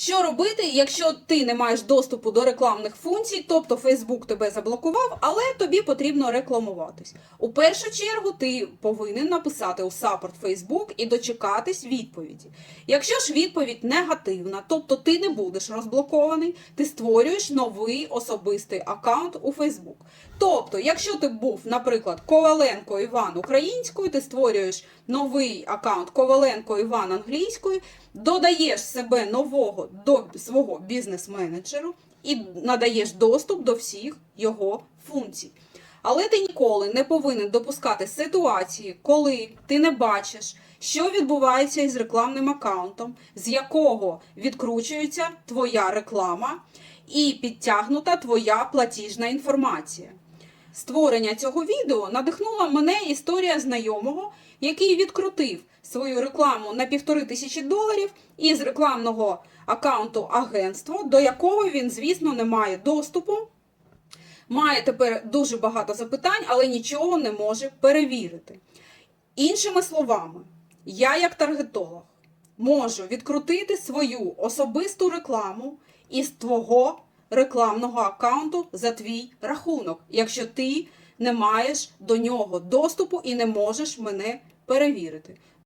Що робити, якщо ти не маєш доступу до рекламних функцій, тобто Facebook тебе заблокував, але тобі потрібно рекламуватись? У першу чергу ти повинен написати у саппорт Facebook і дочекатись відповіді. Якщо ж відповідь негативна, тобто ти не будеш розблокований, ти створюєш новий особистий аккаунт у Facebook. Тобто, якщо ти був, наприклад, Коваленко Іван українською, ти створюєш новий аккаунт Коваленко Іван англійською, додаєш себе нового до свого бізнес-менеджеру і надаєш доступ до всіх його функцій. Але ти ніколи не повинен допускати ситуації, коли ти не бачиш, що відбувається із рекламним аккаунтом, з якого відкручується твоя реклама і підтягнута твоя платіжна інформація. Створення цього відео надихнула мене історія знайомого, який відкрутив свою рекламу на півтори тисячі доларів із рекламного аккаунту агентства, до якого він, звісно, не має доступу. Має тепер дуже багато запитань, але нічого не може перевірити. Іншими словами, я, як таргетолог, можу відкрутити свою особисту рекламу із твого рекламного аккаунту за твій рахунок, якщо ти не маєш до нього доступу і не можеш мене перевірити.